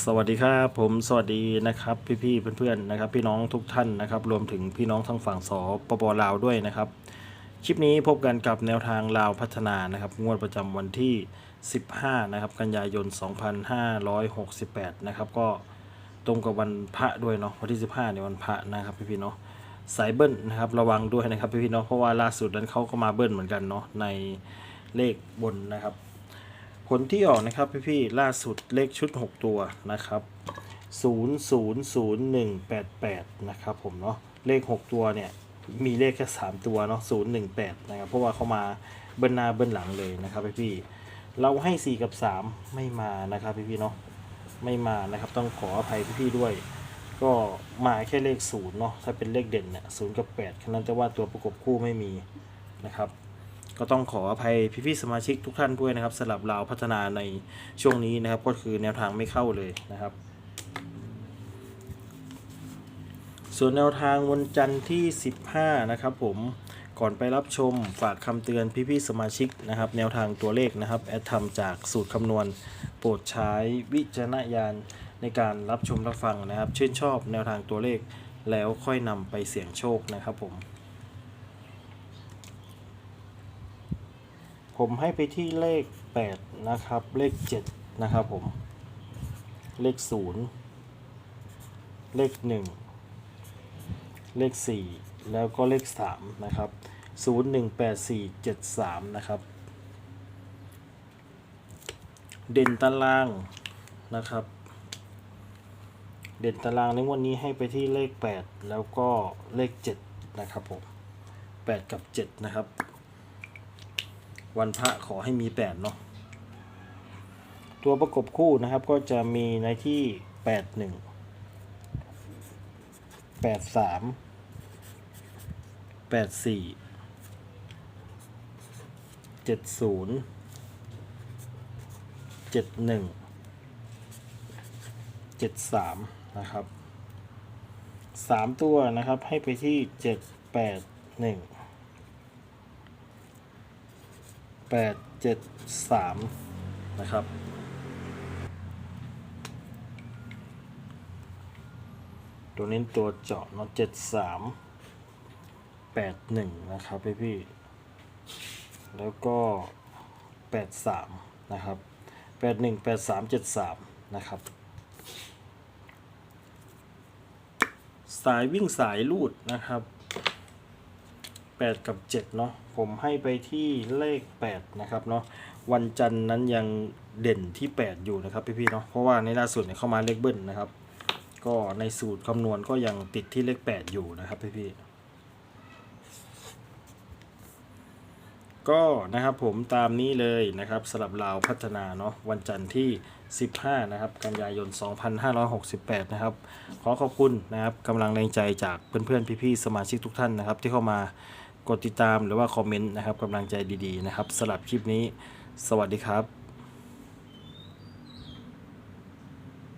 สวัสดีครับผมสวัสดีนะครับพี่ๆเพื่อนๆนะครับ พี่น้องทุกท่านนะครับ รวมถึงพี่น้องทางฝั่งสปปลาวด้วยนะครับ คลิปนี้พบกันกับแนวทางลาวพัฒนานะครับงวดประจำวันที่ 15 นะครับ กันยายน 2568 นะครับ ก็ตรงกับวันพระด้วยเนาะวันที่ 15 ในยวันพระนะครับพี่ๆเนาะสายเบิ้ลนะครับระวังด้วยนะครับพี่ๆเนาะเพราะว่าล่าสุดนั้นเขาก็มาเบิ้ลเหมือนกันเนาะในเลขบนนะครับ ผลที่ออกนะครับพี่ๆล่าสุดเลขชุด 6 ตัวนะครับ000188 นะครับผมเนาะเลข 6 ตัวเนี่ยมีเลขแค่3ตัวเนาะ018 นะครับ เพราะว่าเขามาเบิ้ลหน้าเบิ้ลหลังเลยนะครับพี่ๆเราให้ 4 กับ 3 ไม่มานะครับพี่ๆเนาะไม่มานะครับต้องขออภัยพี่ๆด้วย ก็มาแค่เลข0เนาะถ้าเป็นเลขเด่นเนี่ย0กับ8แค่นั้นแต่ว่าตัวประกบคู่ไม่มีนะครับ ก็ต้องขออภัยพี่ๆสมาชิกทุกท่านด้วยนะครับสำหรับเราพัฒนาในช่วงนี้นะครับ ก็คือแนวทางไม่เข้าเลยนะครับ ส่วนแนวทางวันจันทร์ที่ 15 นะครับผมก่อนไปรับชมฝากคำเตือนพี่ๆสมาชิกนะครับ แนวทางตัวเลขนะครับแอดทำจากสูตรคำนวณ โปรดใช้วิจารณญาณในการรับชมรับฟังนะครับ ชื่นชอบแนวทางตัวเลขแล้วค่อยนำไปเสี่ยงโชคนะครับผม ผมให้ไปที่เลข 8 นะครับ เลข 7 นะครับผม เลข 0 เลข 1 เลข 4 แล้วก็เลข 3 นะครับ 0 1 8 4 7 3 นะครับ เด่นตารางนะครับ เด่นตารางในวันนี้ให้ไปที่เลข 8 แล้วก็เลข 7 นะครับผม 8 กับ 7 นะครับ วันพระขอให้มีแปดเนาะตัวประกบคู่นะครับก็จะมีในที่แปดหนึ่งแปดสามแปดสี่เจ็ดศูนย์เจ็ดหนึ่งเจ็ดสามนะครับสามตัวนะครับให้ไปที่เจ็ดแปดหนึ่ง แปดเจ็ดสามนะครับ ตัวนี้ตัวเจาะเนาะเจ็ดสามแปดหนึ่งนะครับพี่พี่ แล้วก็แปดสามนะครับแปดหนึ่งแปดสามเจ็ดสามนะครับ สายวิ่งสายลูดนะครับ 8 กับ 7 เนาะผมให้ไปที่เลข 8 นะครับเนาะวันจันทร์นั้นยังเด่นที่ 8 อยู่นะครับพี่ๆเนาะเพราะว่าในล่าสุดเนี่ยเข้ามาเลขเบิ้ลนะครับ ก็ในสูตรคำนวณก็ยังติดที่เลข 8 อยู่นะครับพี่ๆก็นะครับผมตามนี้เลยนะครับสำหรับลาวพัฒนาเนาะวันจันทร์ที่ 15 นะครับ กันยายน 2568 นะครับ ขอขอบคุณนะครับกำลังแรงใจจากเพื่อนๆ พี่ๆ สมาชิกทุกท่านนะครับ ที่เข้ามา กดติดตามหรือว่าคอมเมนต์นะครับกำลังใจดีๆนะครับสำหรับคลิปนี้ สวัสดีครับ